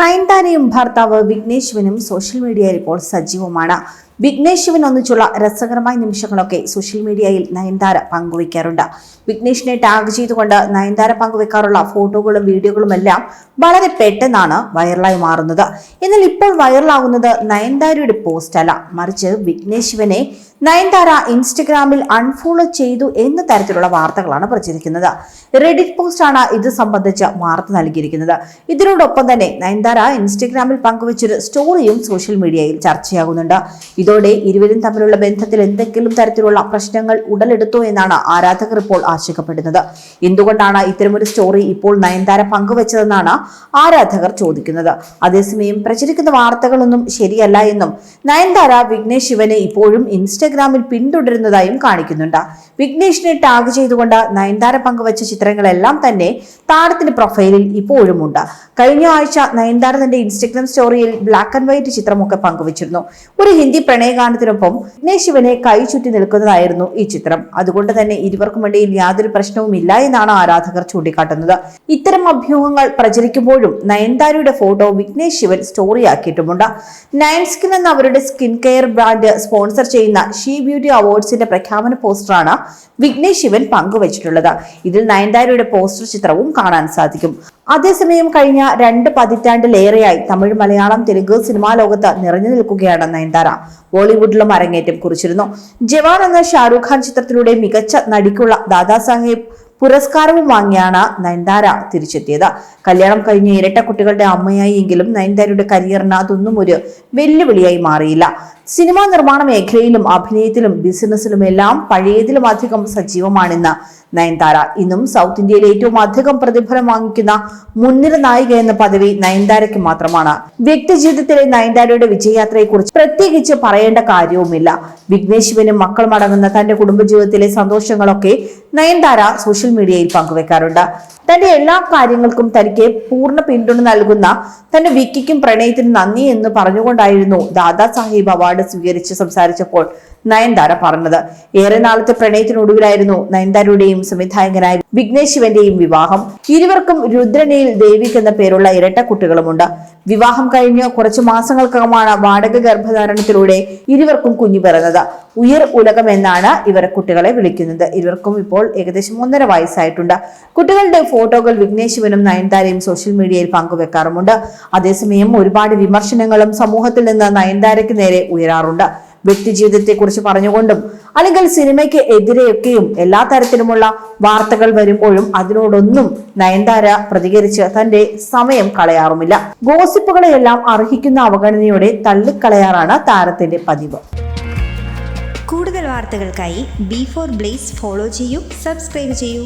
നയൻതാരയും ഭർത്താവ് വിഘ്നേശ്വനും സോഷ്യൽ മീഡിയയിൽ ഇപ്പോൾ സജീവമാണ്. വിഘ്നേശ്വൻ ഒന്നിച്ചുള്ള രസകരമായ നിമിഷങ്ങളൊക്കെ സോഷ്യൽ മീഡിയയിൽ നയൻതാര പങ്കുവയ്ക്കാറുണ്ട് വിഘ്നേഷിനെ ടാഗ് ചെയ്തുകൊണ്ട് നയൻതാര പങ്കുവെക്കാറുള്ള ഫോട്ടോകളും വീഡിയോകളും എല്ലാം വളരെ പെട്ടെന്നാണ് വൈറലായി മാറുന്നത്. എന്നാൽ ഇപ്പോൾ വൈറലാകുന്നത് നയൻതാരയുടെ പോസ്റ്റ് അല്ല. മറിച്ച് വിഘ്നേശ്വനെ നയൻതാര ഇൻസ്റ്റഗ്രാമിൽ അൺഫോളോ ചെയ്തു എന്ന തരത്തിലുള്ള വാർത്തകളാണ് പ്രചരിക്കുന്നത്. റെഡിറ്റ് പോസ്റ്റാണ് ഇത് സംബന്ധിച്ച വാർത്ത നൽകിയിരിക്കുന്നത്. ഇതിനോടൊപ്പം തന്നെ നയൻതാര ഇൻസ്റ്റഗ്രാമിൽ പങ്കുവച്ചൊരു സ്റ്റോറിയും സോഷ്യൽ മീഡിയയിൽ ചർച്ചയാകുന്നുണ്ട്. ഇതോടെ ഇരുവരും തമ്മിലുള്ള ബന്ധത്തിൽ എന്തെങ്കിലും തരത്തിലുള്ള പ്രശ്നങ്ങൾ ഉടലെടുത്തോ എന്നാണ് ആരാധകർ ഇപ്പോൾ ആശങ്കപ്പെടുന്നത്. എന്തുകൊണ്ടാണ് ഇത്തരമൊരു സ്റ്റോറി ഇപ്പോൾ നയൻതാര പങ്കുവച്ചതെന്നാണ് ആരാധകർ ചോദിക്കുന്നത്. അതേസമയം പ്രചരിക്കുന്ന വാർത്തകളൊന്നും ശരിയല്ല എന്നും നയൻതാര വിഘ്നേഷ് ശിവനെ ഇപ്പോഴും ഇൻസ്റ്റഗ്രാമിൽ പിന്തുടരുന്നതായും കാണിക്കുന്നുണ്ട്. വിഘ്നേഷിനെ ടാഗ് ചെയ്തുകൊണ്ട് നയൻതാര പങ്കുവച്ച ചിത്രങ്ങളെല്ലാം തന്നെ താരത്തിന്റെ പ്രൊഫൈലിൽ ഇപ്പോഴും ഉണ്ട് കഴിഞ്ഞ ആഴ്ച നയൻതാര തന്റെ ഇൻസ്റ്റഗ്രാം സ്റ്റോറിയിൽ ബ്ലാക്ക് ആൻഡ് വൈറ്റ് ചിത്രമൊക്കെ പങ്കുവച്ചിരുന്നു. ഒരു ഹിന്ദി പ്രണയഗാനത്തിനൊപ്പം വിഘ്നേഷ് ശിവനെ കൈ ചുറ്റി നിൽക്കുന്നതായിരുന്നു ഈ ചിത്രം. അതുകൊണ്ട് തന്നെ ഇരുവർക്കും ഇടയിൽ യാതൊരു പ്രശ്നവും ഇല്ല എന്നാണ് ആരാധകർ ചൂണ്ടിക്കാട്ടുന്നത്. ഇത്തരം അഭ്യൂഹങ്ങൾ പ്രചരിക്കുമ്പോഴും നയൻതാരയുടെ ഫോട്ടോ വിഘ്നേഷ് ശിവൻ സ്റ്റോറിയാക്കിയിട്ടുമുണ്ട്. നയൻ സ്കിൻ എന്ന അവരുടെ സ്കിൻ കെയർ ബ്രാൻഡ് സ്പോൺസർ ചെയ്യുന്ന ഷീ ബ്യൂട്ടി അവാർഡ്സിന്റെ പ്രഖ്യാപന പോസ്റ്ററാണ് വിഘ്നേഷ് ശിവൻ പങ്കുവച്ചിട്ടുള്ളത്. ഇതിൽ നയൻതാരയുടെ പോസ്റ്റർ ചിത്രവും കാണാൻ സാധിക്കും. അതേസമയം കഴിഞ്ഞ രണ്ട് പതിറ്റാണ്ടിലേറെയായി തമിഴ് മലയാളം തെലുങ്ക് സിനിമാ ലോകത്ത് നിറഞ്ഞു നിൽക്കുകയാണ് നയൻതാര. ബോളിവുഡിലും അരങ്ങേറ്റം കുറിച്ചിരുന്നു. ജവാൻ എന്ന ഷാരൂഖ് ഖാൻ ചിത്രത്തിലൂടെ മികച്ച നടിക്കുള്ള ദാദാസാഹേബ് പുരസ്കാരവും വാങ്ങിയാണ് നയൻതാര തിരിച്ചെത്തിയത്. കല്യാണം കഴിഞ്ഞ ഇരട്ട കുട്ടികളുടെ അമ്മയായി എങ്കിലും നയൻതാരയുടെ കരിയറിന് അതൊന്നും ഒരു വെല്ലുവിളിയായി മാറിയില്ല. സിനിമാ നിർമ്മാണ മേഖലയിലും അഭിനയത്തിലും ബിസിനസ്സിലും എല്ലാം പഴയതിലും അധികം സജീവമാണെന്ന് നയൻതാര. ഇന്നും സൗത്ത് ഇന്ത്യയിൽ ഏറ്റവും അധികം പ്രതിഫലം വാങ്ങിക്കുന്ന മുൻനിര നായിക എന്ന പദവി നയൻതാരയ്ക്ക് മാത്രമാണ്. വ്യക്തിജീവിതത്തിലെ നയൻതാരയുടെ വിജയയാത്രയെക്കുറിച്ച് പ്രത്യേകിച്ച് പറയേണ്ട കാര്യവുമില്ല. വിഘ്നേശ്വനും മക്കളും അടങ്ങുന്ന തന്റെ കുടുംബജീവിതത്തിലെ സന്തോഷങ്ങളൊക്കെ നയൻതാര സോഷ്യൽ മീഡിയയിൽ പങ്കുവെക്കാറുണ്ട്. തന്റെ എല്ലാ കാര്യങ്ങൾക്കും തനിക്ക് പൂർണ പിന്തുണ നൽകുന്ന തന്റെ വിക്കിക്കും പ്രണയത്തിനും നന്ദി എന്ന് പറഞ്ഞുകൊണ്ടായിരുന്നു ദാദാ സാഹിബ് അവാർഡ് സ്വീകരിച്ച് സംസാരിച്ചപ്പോൾ. നയൻതാര പറഞ്ഞത്. ഏറെ നാളത്തെ പ്രണയത്തിനൊടുവിലായിരുന്നു നയൻതാരയുടെയും സംവിധായകനായ വിഘ്നേഷ് ശിവന്റെയും വിവാഹം. ഇരുവർക്കും രുദ്രനയിൽ ദേവിക് എന്ന പേരുള്ള ഇരട്ട കുട്ടികളുമുണ്ട്. വിവാഹം കഴിഞ്ഞ് കുറച്ചു മാസങ്ങൾക്കകമാണ് വാടക ഗർഭധാരണത്തിലൂടെ ഇരുവർക്കും കുഞ്ഞു പിറന്നത്. ഉയർ ഉലകം എന്നാണ് ഇവർ കുട്ടികളെ വിളിക്കുന്നത്. ഇരുവർക്കും ഇപ്പോൾ ഏകദേശം ഒന്നര വയസ്സായിട്ടുണ്ട്. കുട്ടികളുടെ ഫോട്ടോകൾ വിഘ്നേശിവനും നയൻതാരയും സോഷ്യൽ മീഡിയയിൽ പങ്കുവെക്കാറുമുണ്ട്. അതേസമയം ഒരുപാട് വിമർശനങ്ങളും സമൂഹത്തിൽ നിന്ന് നയൻതാരയ്ക്ക് നേരെ ഉയരാറുണ്ട്. വ്യക്തിജീവിതത്തെക്കുറിച്ച് പറഞ്ഞുകൊണ്ടും അല്ലെങ്കിൽ സിനിമയ്ക്ക് എതിരെയൊക്കെയും എല്ലാ തരത്തിലുമുള്ള വാർത്തകൾ വരുമ്പോഴും അതിനോടൊന്നും നയൻതാര പ്രതികരിച്ച് തന്റെ സമയം കളയാറുമില്ല. ഗോസിപ്പുകളെയെല്ലാം അർഹിക്കുന്ന അവഗണനയോടെ തള്ളിക്കളയാറാണ് താരത്തിന്റെ പതിവ്. കൂടുതൽ വാർത്തകൾക്കായി ബി ഫോർ ബ്ലേസ് ഫോളോ ചെയ്യൂ സബ്സ്ക്രൈബ് ചെയ്യൂ.